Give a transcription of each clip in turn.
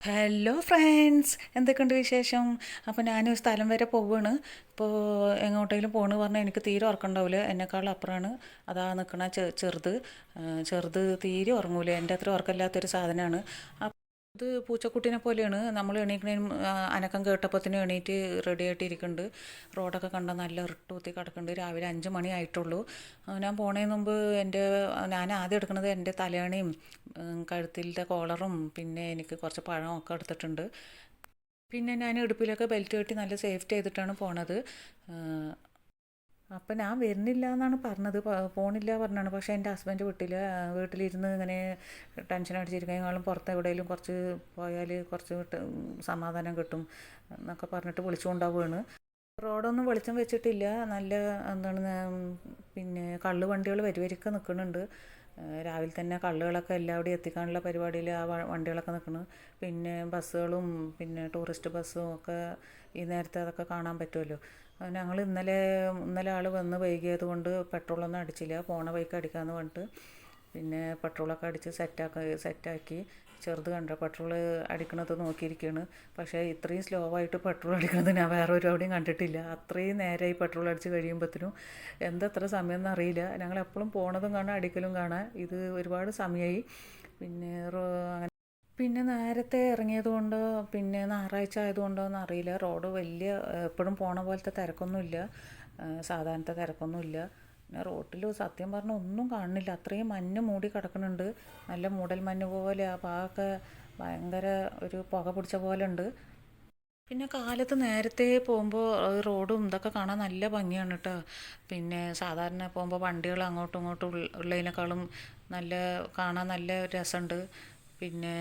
Hello friends എന്തൊക്കെയുണ്ട് വിശേഷം? അപ്പോൾ ഞാൻ സ്ഥലം വരെ പോവുകയാണ് ഇപ്പോൾ എങ്ങോട്ടെങ്കിലും പോകണമെന്ന് പറഞ്ഞാൽ എനിക്ക് തീരെ ഉറക്കണ്ടാവില്ല എന്നെക്കാളും അപ്പുറമാണ് അതാ നിൽക്കണ ചെറുത്. ചെറുത് തീരെ ഉറങ്ങൂല. എന്റെ അത്ര ഉറക്കമില്ലാത്തൊരു സാധനമാണ് ഇത് പൂച്ചക്കുട്ടിനെ പോലെയാണ്. നമ്മൾ എണീക്കണേനും അനക്കം അനക്കം കേട്ടപ്പത്തിന് എണീറ്റ് റെഡി ആയിട്ടിരിക്കുന്നുണ്ട് റോഡൊക്കെ കണ്ട നല്ല ഇറിട്ട് കുത്തി കിടക്കുന്നുണ്ട് രാവിലെ അഞ്ച് മണി ആയിട്ടുള്ളൂ. ഞാൻ പോണതിന് മുമ്പ് എന്റെ ഞാൻ ആദ്യം എടുക്കുന്നത് എന്റെ തലയണയും കഴുത്തിലത്തെ കോളറും പിന്നെ എനിക്ക് കുറച്ച് പഴം ഒക്കെ എടുത്തിട്ടുണ്ട്. പിന്നെ ഞാൻ ഇടുപ്പിലൊക്കെ ബെൽറ്റ് കെട്ടി നല്ല സേഫ്റ്റി ചെയ്തിട്ടാണ് പോണത്. അപ്പം ഞാൻ വരുന്നില്ല എന്നാണ് പറഞ്ഞത് പോണില്ല പറഞ്ഞാണ്. പക്ഷേ എന്റെ ഹസ്ബൻഡ് വീട്ടിൽ വീട്ടിലിരുന്ന് ഇങ്ങനെ ടെൻഷൻ അടിച്ചിരിക്കുന്നതിനാളും പുറത്ത് എവിടെയെങ്കിലും കുറച്ച് പോയാൽ കുറച്ച് സമാധാനം കിട്ടും എന്നൊക്കെ പറഞ്ഞിട്ട് വിളിച്ചുകൊണ്ടാവുകയാണ് റോഡൊന്നും വെളിച്ചം വെച്ചിട്ടില്ല. നല്ല എന്താണ് പിന്നെ കള്ള് വണ്ടികൾ വരിവരിക്ക നിൽക്കുന്നുണ്ട് രാവിലെ തന്നെ കള്ളുകളൊക്കെ എല്ലാവിടെയും എത്തിക്കാനുള്ള പരിപാടിയിൽ ആ വണ്ടികളൊക്കെ നിൽക്കുന്നു പിന്നെ ബസ്സുകളും പിന്നെ ടൂറിസ്റ്റ് ബസ്സും ഒക്കെ ഈ നേരത്തെ അതൊക്കെ കാണാൻ പറ്റുമല്ലോ. ഞങ്ങൾ ഇന്നലെ ഇന്നലെ ആൾ വന്ന് വൈകിയത് കൊണ്ട് പെട്രോളൊന്നും അടിച്ചില്ല. പോണ വഴിക്ക് അടിക്കാമെന്ന് പറഞ്ഞിട്ട് പിന്നെ പെട്രോളൊക്കെ അടിച്ച് സെറ്റാക്കി സെറ്റാക്കി ചെറുത് കണ്ട പെട്രോൾ അടിക്കണത് നോക്കിയിരിക്കുകയാണ് പക്ഷേ ഇത്രയും സ്ലോ ആയിട്ട് പെട്രോൾ അടിക്കണത് ഞാൻ വേറെ ഒരു അവിടെയും കണ്ടിട്ടില്ല. അത്രയും നേരമായി പെട്രോൾ അടിച്ച് കഴിയുമ്പോഴത്തേനും എന്തത്ര സമയം എന്നറിയില്ല ഞങ്ങൾ എപ്പോഴും പോണതും കാണാം അടിക്കലും കാണാം. ഇത് ഒരുപാട് സമയമായി പിന്നെ അങ്ങനെ പിന്നെ നേരത്തെ ഇറങ്ങിയതുകൊണ്ടോ പിന്നെ ഞായറാഴ്ച ആയതുകൊണ്ടോ എന്ന് അറിയില്ല. റോഡ് വലിയ എപ്പോഴും പോണ പോലത്തെ തിരക്കൊന്നുമില്ല. സാധാരണത്തെ തിരക്കൊന്നുമില്ല. പിന്നെ റോട്ടിൽ സത്യം പറഞ്ഞാൽ ഒന്നും കാണുന്നില്ല. അത്രയും മഞ്ഞ് മൂടി കിടക്കുന്നുണ്ട്. നല്ല മൂടൽ മഞ്ഞ് പോലെ ആ ഭാഗമൊക്കെ ഭയങ്കര ഒരു പുക പിടിച്ച പോലെ ഉണ്ട്. പിന്നെ കാലത്ത് നേരത്തെ പോകുമ്പോൾ റോഡും ഇതൊക്കെ കാണാൻ നല്ല ഭംഗിയാണ് കേട്ടോ പിന്നെ സാധാരണ പോകുമ്പോൾ വണ്ടികൾ അങ്ങോട്ടും ഇങ്ങോട്ടും ഉള്ള- ഉള്ളതിനേക്കാളും നല്ല കാണാൻ നല്ല രസമുണ്ട്. പിന്നെ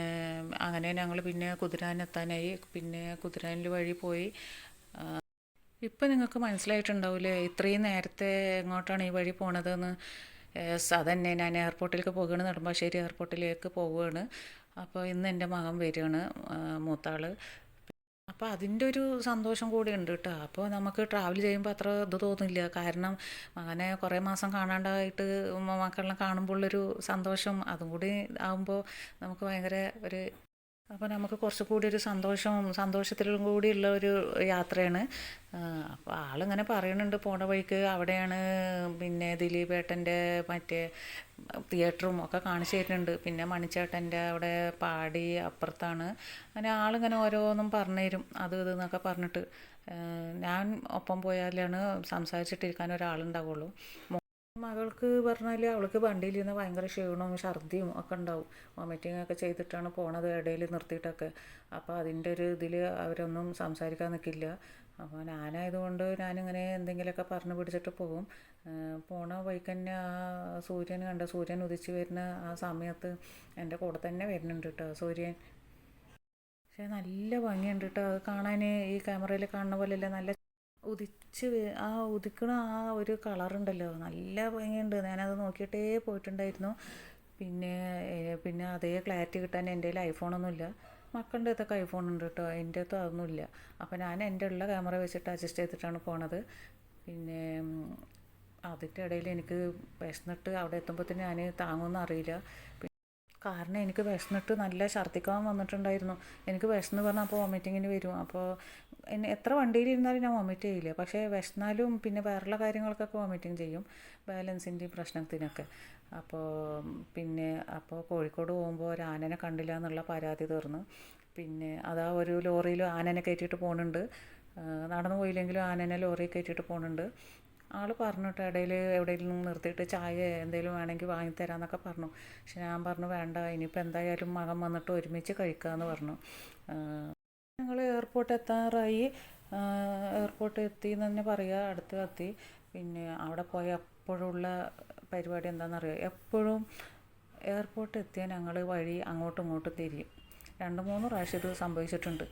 അങ്ങനെ ഞങ്ങൾ പിന്നെ കുതിരാനെത്താനായി. പിന്നെ കുതിരാനിൽ വഴി പോയി. ഇപ്പം നിങ്ങൾക്ക് മനസ്സിലായിട്ടുണ്ടാവില്ലേ ഇത്രയും നേരത്തെ എങ്ങോട്ടാണ് ഈ വഴി പോണതെന്ന്? അതന്നെ ഞാൻ എയർപോർട്ടിലേക്ക് പോകുകയാണ് നെടുമ്പാശ്ശേരി എയർപോർട്ടിലേക്ക് പോവുകയാണ്. അപ്പോൾ ഇന്ന് എന്റെ മകൻ വരികയാണ് മൂത്താൾ അപ്പോൾ അതിന്റെ ഒരു സന്തോഷം കൂടി ഉണ്ട് കേട്ടോ. അപ്പോൾ നമുക്ക് ട്രാവൽ ചെയ്യുമ്പോൾ അത്ര ഇത് തോന്നില്ല. കാരണം മകനെ കുറേ മാസം കാണാണ്ടായിട്ട് മക്കളെ കാണുമ്പോഴുള്ളൊരു സന്തോഷം അതും കൂടി ആകുമ്പോൾ നമുക്ക് ഭയങ്കര ഒരു അപ്പോൾ നമുക്ക് കുറച്ചുകൂടി ഒരു സന്തോഷം സന്തോഷത്തിലും കൂടിയുള്ള ഒരു യാത്രയാണ്. അപ്പോൾ ആളിങ്ങനെ പറയുന്നുണ്ട് പോണ വഴിക്ക് അവിടെയാണ് പിന്നെ ദിലീപ് ഏട്ടന്റെ മറ്റേ തിയേറ്ററും ഒക്കെ കാണിച്ചു തരുന്നുണ്ട്. പിന്നെ മണിച്ചേട്ടന്റെ അവിടെ പാടി അപ്പുറത്താണ്. അങ്ങനെ ആളിങ്ങനെ ഓരോന്നും പറഞ്ഞു തരും അത് ഇത് എന്നൊക്കെ പറഞ്ഞിട്ട്. ഞാൻ ഒപ്പം പോയാലാണ് സംസാരിച്ചിട്ടിരിക്കാൻ ഒരാളുണ്ടാവുള്ളൂ. മകൾക്ക് പറഞ്ഞാൽ അവൾക്ക് വണ്ടിയിലിരുന്ന് ഭയങ്കര ക്ഷീണവും ഛർദിയും ഒക്കെ ഉണ്ടാവും. വോമിറ്റിംഗ് ഒക്കെ ചെയ്തിട്ടാണ് പോണത് ഇടയിൽ നിർത്തിയിട്ടൊക്കെ. അപ്പോൾ അതിന്റെ ഒരു ഇതിൽ അവരൊന്നും സംസാരിക്കാൻ നിൽക്കില്ല അപ്പോൾ ഞാനായതുകൊണ്ട് ഞാനിങ്ങനെ എന്തെങ്കിലുമൊക്കെ പറഞ്ഞു പിടിച്ചിട്ട് പോകും പോണ വഴിക്ക് തന്നെ ആ സൂര്യൻ കണ്ട സൂര്യൻ ഉദിച്ച് വരുന്ന ആ സമയത്ത് എന്റെ കൂടെ തന്നെ വരുന്നുണ്ട് കേട്ടോ സൂര്യൻ. പക്ഷേ നല്ല ഭംഗിയുണ്ട് കേട്ടോ അത് കാണാൻ ഈ ക്യാമറയിൽ കാണുന്ന പോലെയല്ല നല്ല ഉദിച്ച് ആ ഉദിക്കണ ആ ഒരു കളറുണ്ടല്ലോ നല്ല ഭംഗിയുണ്ട്. ഞാനത് നോക്കിയിട്ടേ പോയിട്ടുണ്ടായിരുന്നു. പിന്നെ പിന്നെ അതേ ക്ലാരിറ്റി കിട്ടാൻ എന്റെ കയ്യിൽ ഐഫോണൊന്നുമില്ല മക്കളുടെ അടുത്തൊക്കെ ഐഫോൺ ഉണ്ട് കേട്ടോ. എന്റെ അടുത്ത് അതൊന്നുമില്ല അപ്പോൾ ഞാൻ എന്റെ ഉള്ള ക്യാമറ വെച്ചിട്ട് അഡ്ജസ്റ്റ് ചെയ്തിട്ടാണ് പോണത്. പിന്നെ അതിന്റെ ഇടയിൽ എനിക്ക് വിശന്നിട്ട് അവിടെ എത്തുമ്പോൾ തന്നെ ഞാൻ താങ്ങുമെന്ന് അറിയില്ല. കാരണം എനിക്ക് വിശന്നിട്ട് നല്ല ഛർദ്ദിക്കാൻ വന്നിട്ടുണ്ടായിരുന്നു. എനിക്ക് വിശന്ന് പറഞ്ഞാൽ അപ്പോൾ വോമിറ്റിങ്ങിന് വരും. അപ്പോൾ എന്നെ എത്ര വണ്ടിയിലിരുന്നാലും ഞാൻ വോമിറ്റ് ചെയ്യില്ല. പക്ഷേ വിശന്നാലും പിന്നെ വേറെയുള്ള കാര്യങ്ങൾക്കൊക്കെ വോമിറ്റിങ് ചെയ്യും. ബാലൻസിന്റെ പ്രശ്നത്തിനൊക്കെ. അപ്പോൾ പിന്നെ അപ്പോൾ കോഴിക്കോട് പോകുമ്പോൾ ഒരു ആനനെ കണ്ടില്ല എന്നുള്ള പരാതി തീർന്നു. പിന്നെ അതാ ഒരു ലോറിയിൽ ആനനെ കയറ്റിയിട്ട് പോകുന്നുണ്ട് നടന്നു പോയില്ലെങ്കിലും ആനനെ ലോറിയിൽ കയറ്റിയിട്ട് പോകുന്നുണ്ട് ആൾ പറഞ്ഞു കേട്ടോ ഇടയിൽ എവിടെയെങ്കിലും നിർത്തിയിട്ട് ചായ എന്തെങ്കിലും വേണമെങ്കിൽ വാങ്ങിത്തരാമെന്നൊക്കെ പറഞ്ഞു. പക്ഷെ ഞാൻ പറഞ്ഞു വേണ്ട ഇനിയിപ്പോൾ എന്തായാലും മകൻ വന്നിട്ട് ഒരുമിച്ച് കഴിക്കാമെന്ന് പറഞ്ഞു. ഞങ്ങൾ എയർപോർട്ട് എത്താറായി. എയർപോർട്ട് എത്തി എന്ന് തന്നെ പറയുക അടുത്ത് എത്തി. പിന്നെ അവിടെ പോയ എപ്പോഴുള്ള പരിപാടി എന്താണെന്നറിയോ എപ്പോഴും എയർപോർട്ട് എത്തിയ ഞങ്ങൾ വഴി അങ്ങോട്ടും ഇങ്ങോട്ടും തിരിയും. രണ്ട് മൂന്ന് പ്രാവശ്യം ഇത് സംഭവിച്ചിട്ടുണ്ട്.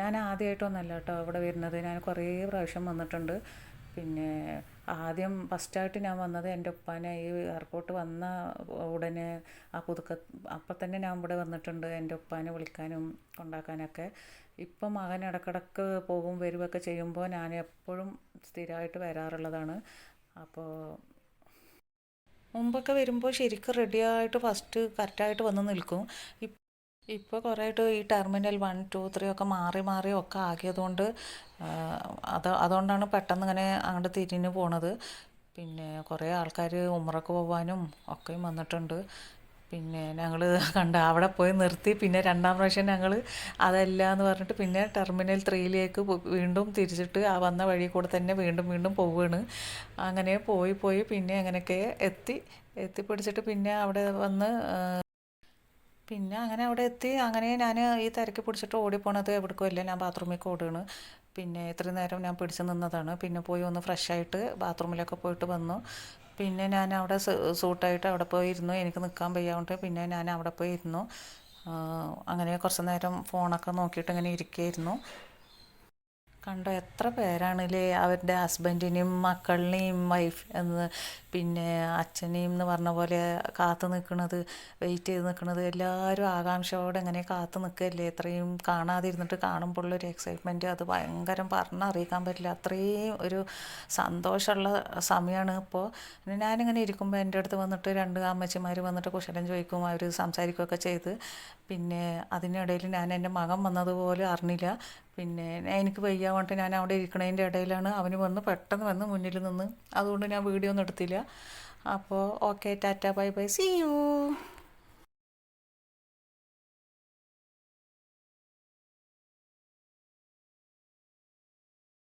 ഞാൻ ആദ്യമായിട്ടൊന്നല്ല കേട്ടോ അവിടെ വരുന്നത്. ഞാൻ കുറേ പ്രാവശ്യം വന്നിട്ടുണ്ട്. പിന്നെ ആദ്യം ഫസ്റ്റായിട്ട് ഞാൻ വന്നത് എന്റെ ഉപ്പാനെ ഈ എയർപോർട്ട് വന്ന ഉടനെ ആ പുതുക്ക അപ്പം തന്നെ ഞാൻ ഇവിടെ വന്നിട്ടുണ്ട് എന്റെ ഉപ്പാനെ വിളിക്കാനും കൊണ്ടാക്കാനൊക്കെ. ഇപ്പം മകൻ ഇടക്കിടക്ക് പോകും വരുമൊക്കെ ചെയ്യുമ്പോൾ ഞാൻ എപ്പോഴും സ്ഥിരമായിട്ട് വരാറുള്ളതാണ്. അപ്പോൾ മുമ്പൊക്കെ വരുമ്പോൾ ശരിക്കും റെഡിയായിട്ട് ഫസ്റ്റ് കറക്റ്റായിട്ട് വന്ന് നിൽക്കും. ഇപ്പോൾ കുറേയായിട്ട് ഈ ടെർമിനൽ വൺ ടു ത്രീ ഒക്കെ മാറി മാറി ഒക്കെ ആക്കിയതുകൊണ്ട് അത് അതുകൊണ്ടാണ് പെട്ടെന്ന് ഇങ്ങനെ അങ്ങോട്ട് തിരിഞ്ഞു പോണത്. പിന്നെ കുറേ ആൾക്കാർ ഉമ്രക്ക് പോവാനും ഒക്കെയും വന്നിട്ടുണ്ട്. പിന്നെ ഞങ്ങൾ കണ്ട അവിടെ പോയി നിർത്തി. പിന്നെ രണ്ടാം പ്രാവശ്യം ഞങ്ങൾ അതല്ല എന്ന് പറഞ്ഞിട്ട് പിന്നെ ടെർമിനൽ ത്രീയിലേക്ക് വീണ്ടും തിരിച്ചിട്ട് ആ വന്ന വഴി കൂടെ തന്നെ വീണ്ടും വീണ്ടും പോവുകയാണ് അങ്ങനെ പോയി പോയി പിന്നെ അങ്ങനെയൊക്കെ എത്തി എത്തിപ്പിടിച്ചിട്ട് പിന്നെ അവിടെ വന്ന് പിന്നെ അങ്ങനെ അവിടെ എത്തി. അങ്ങനെ ഞാൻ ഈ തിരക്ക് പിടിച്ചിട്ട് ഓടിപ്പോണത് എവിടേക്കും ഇല്ല ഞാൻ ബാത്റൂമിലേക്ക് ഓടുകയാണ്. പിന്നെ ഇത്രയും നേരം ഞാൻ പിടിച്ച് നിന്നതാണ്. പിന്നെ പോയി ഒന്ന് ഫ്രഷ് ആയിട്ട് ബാത്റൂമിലൊക്കെ പോയിട്ട് വന്നു. പിന്നെ ഞാൻ അവിടെ സൂട്ടായിട്ട് അവിടെ പോയി ഇരുന്നു. എനിക്ക് നിൽക്കാൻ വയ്യാണ്ട് പിന്നെ ഞാൻ അവിടെ പോയി ഇരുന്നു. അങ്ങനെ കുറച്ച് നേരം ഫോണൊക്കെ നോക്കിയിട്ട് ഇങ്ങനെ ഇരിക്കുകയായിരുന്നു കണ്ടോ? എത്ര പേരാണല്ലേ അവരുടെ ഹസ്ബൻഡിനെയും മക്കളിനെയും വൈഫ് എന്ന് പിന്നെ അച്ഛനെയും എന്ന് പറഞ്ഞ പോലെ കാത്തു നിൽക്കുന്നത് വെയിറ്റ് ചെയ്ത് നിൽക്കുന്നത്. എല്ലാവരും ആകാംക്ഷയോടെ ഇങ്ങനെ കാത്തു നിൽക്കല്ലേ എത്രയും കാണാതിരുന്നിട്ട് കാണുമ്പോഴുള്ളൊരു എക്സൈറ്റ്മെന്റ് അത് ഭയങ്കരം പറഞ്ഞറിയിക്കാൻ പറ്റില്ല. അത്രയും ഒരു സന്തോഷമുള്ള സമയമാണ് ഇപ്പോൾ. ഞാനിങ്ങനെ ഇരിക്കുമ്പോൾ എന്റെ അടുത്ത് വന്നിട്ട് രണ്ട് അമ്മച്ചിമാർ വന്നിട്ട് കുശലം ചോദിക്കും അവർ സംസാരിക്കുകയൊക്കെ ചെയ്ത്. പിന്നെ അതിനിടയിൽ ഞാൻ എന്റെ മകൻ വന്നതുപോലെ അറിഞ്ഞില്ല. പിന്നെ എനിക്ക് വയ്യ പറഞ്ഞിട്ട് ഞാൻ അവിടെ ഇരിക്കണതിന്റെ ഇടയിലാണ്. അവന് വന്ന് പെട്ടെന്ന് വന്ന് മുന്നിൽ നിന്ന്. അതുകൊണ്ട് ഞാൻ വീഡിയോ ഒന്നും എടുത്തില്ല. അപ്പോൾ okay tata bye bye see you